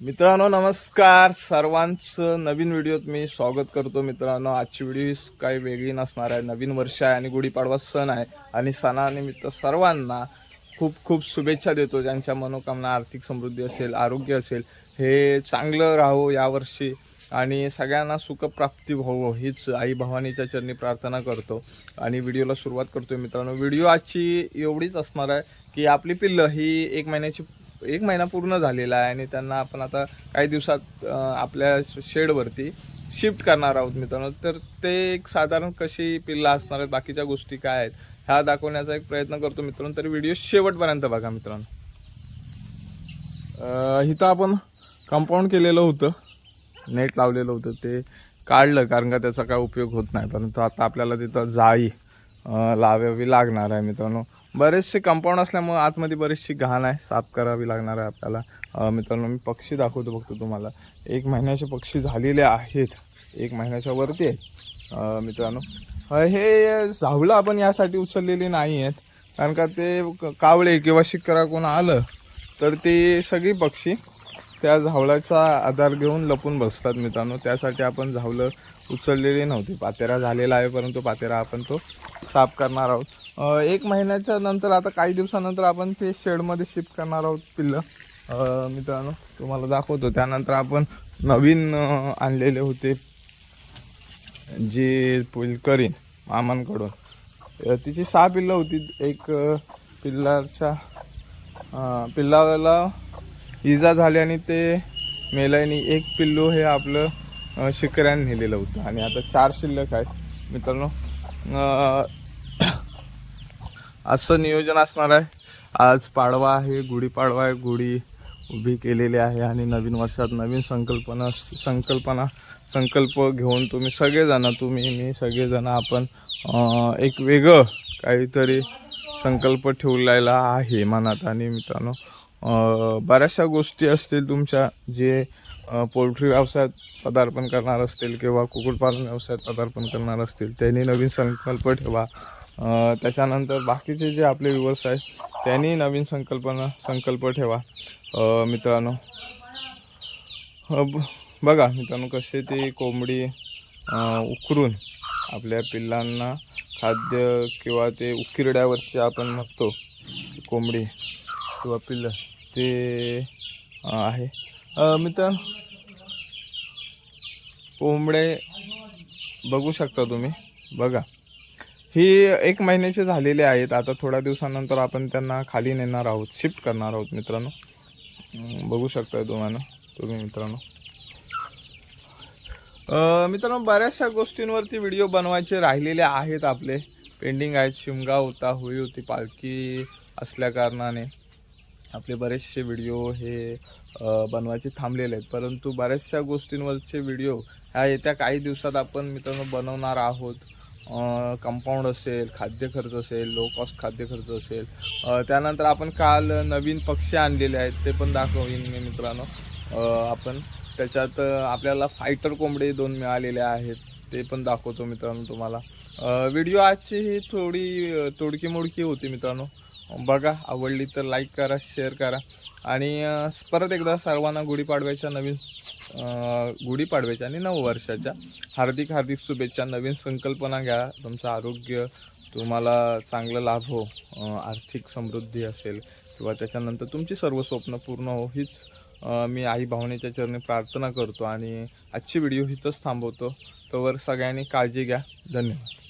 मित्रांनो नमस्कार. सर्वांचं नवीन व्हिडिओत मी स्वागत करतो. मित्रांनो आजची व्हिडिओ काही वेगळी नसणार आहे. नवीन वर्ष आहे आणि गुढीपाडवा सण आहे. आणि सणानिमित्त सर्वांना खूप खूप शुभेच्छा देतो. ज्यांच्या मनोकामना आर्थिक समृद्धी असेल आरोग्य असेल हे चांगलं राहो यावर्षी. आणि सगळ्यांना सुखप्राप्ती व्हावं हीच आई भवानीच्या चरणी प्रार्थना करतो. आणि व्हिडिओला सुरुवात करतोय मित्रांनो. व्हिडिओ आजची एवढीच असणार आहे की आपली पिल्लं ही एक महिन्याची एक महिना पूर्ण झालेला आहे आणि त्यांना आपण आता काही दिवसात आपल्या शेडवरती शिफ्ट करणार आहोत मित्रांनो. तर ते एक साधारण कशी पिल्ला असणार आहेत बाकीच्या गोष्टी काय आहेत ह्या दाखवण्याचा एक प्रयत्न करतो मित्रांनो. तर व्हिडिओ शेवटपर्यंत बघा मित्रांनो. इथं आपण कंपाऊंड केलेलं होतं नेट लावलेलं होतं. ते काढलं कारण का त्याचा काय उपयोग होत नाही. परंतु आता आपल्याला तिथं जाळी लावावी लागणार आहे मित्रांनो. बरेचसे कंपाऊंड असल्यामुळे आतमध्ये बरीचशी घाण आहे. साफ करावी लागणार आहे आपल्याला. मित्रांनो मी पक्षी दाखवतो फक्त तुम्हाला. एक महिन्याचे पक्षी झालेले आहेत. एक महिन्याच्या वरती आहेत. मित्रांनो. हे झावलं आपण यासाठी उचललेली नाही आहेत. कारण का ते क- कावळे किंवा शिकरा कोण आलं तर ते सगळी पक्षी त्या झावळाचा आधार घेऊन लपून बसतात मित्रांनो. त्यासाठी आपण झावलं उचललेली नव्हती. पातेरा झालेला आहे परंतु पातेरा आपण तो साफ करणार आहोत. एक महिन्याच्या नंतर आता काही दिवसानंतर आपण ते शेडमध्ये शिफ्ट करणार आहोत पिल्लं. मित्रांनो तुम्हाला दाखवतो. त्यानंतर आपण नवीन आणलेले होते जे पुल करीन मामांकडून तिची सहा पिल्लं होती. एक पिल्लाच्या पिल्लाला इजा झाली आणि ते मेल्याने एक पिल्लू हे आपलं शिकऱ्याने नेलेलं होतं. आणि आता चार शिल्लक आहेत. मित्रांनो असं नियोजन असणार आहे. आज पाडवा आहे गुढीपाडवा आहे गुढी उभी केलेली आहे आणि नवीन वर्षात नवीन संकल्पना संकल्पना संकल्प घेऊन तुम्ही सगळेजण तुम्ही मी सगळेजण आपण एक वेगळं काहीतरी संकल्प ठेवलेला आहे मनात. आणि मित्रांनो बऱ्याचशा गोष्टी असतील तुमच्या जे पोल्ट्री व्यवसायात पदार्पण करणार असतील किंवा कुक्कुटपालन व्यवसायात पदार्पण करणार असतील त्यांनी नवीन संकल्प ठेवा. त्याच्यानंतर बाकीचे जे आपले व्यवसाय त्यांनी नवीन संकल्पना संकल्प ठेवा. मित्रांनो. ब- बघा मित्रांनो कसे ते कोंबडी उकरून आपल्या पिल्लांना खाद्य किंवा ते उकिरड्यावरचे आपण म्हणतो कोंबडी किंवा पिल्लं. ते आहे. मित्र मित्रांनो कोंबडे बघू शकता तुम्ही. बघा. ही एक महिन्याचे झालेले आहेत. आता थोड्या दिवसानंतर आपण त्यांना खाली नेणार आहोत. शिफ्ट करणार आहोत मित्रांनो. बघू शकता तुम्हाला तुम्ही मित्रांनो. मित्रांनो बऱ्याचशा गोष्टींवरती व्हिडिओ बनवायचे राहिलेले आहेत आपले. पेंडिंग आहेत. शिमगा होता होई होती पालखी असल्या कारणाने. आपले बरेचसे व्हिडिओ हे बनवायचे थांबलेले आहेत. परंतु बऱ्याचशा गोष्टींवरचे व्हिडिओ ह्या येत्या काही दिवसात आपण मित्रांनो बनवणार आहोत. कंपाऊंड असेल खाद्य खर्च असेल लो कॉस्ट खाद्य खर्च असेल. त्यानंतर आपण काल नवीन पक्षी आणलेले आहेत ते पण दाखवीन मी मित्रांनो. आपण त्याच्यात आपल्याला फायटर कोंबडे दोन मिळालेले आहेत ते पण दाखवतो मित्रांनो तुम्हाला. व्हिडिओ आजची ही थोडी तोडकी मोडकी होती मित्रांनो. बघा आवडली तर लाईक करा शेअर करा. आणि परत एकदा सर्वांना गुढीपाडव्याच्या नवीन गुढीपाडव्याच्या आणि नववर्षाच्या हार्दिक हार्दिक शुभेच्छा नवीन संकल्पना घ्या. तुमचं आरोग्य तुम्हाला चांगलं लाभ हो आर्थिक समृद्धी असेल किंवा त्याच्यानंतर तुमची सर्व स्वप्न पूर्ण हो हीच मी आई भावनेच्या चरणी प्रार्थना करतो आणि आजची व्हिडिओ हीच थांबवतो. तोवर सगळ्यांनी काळजी घ्या. धन्यवाद.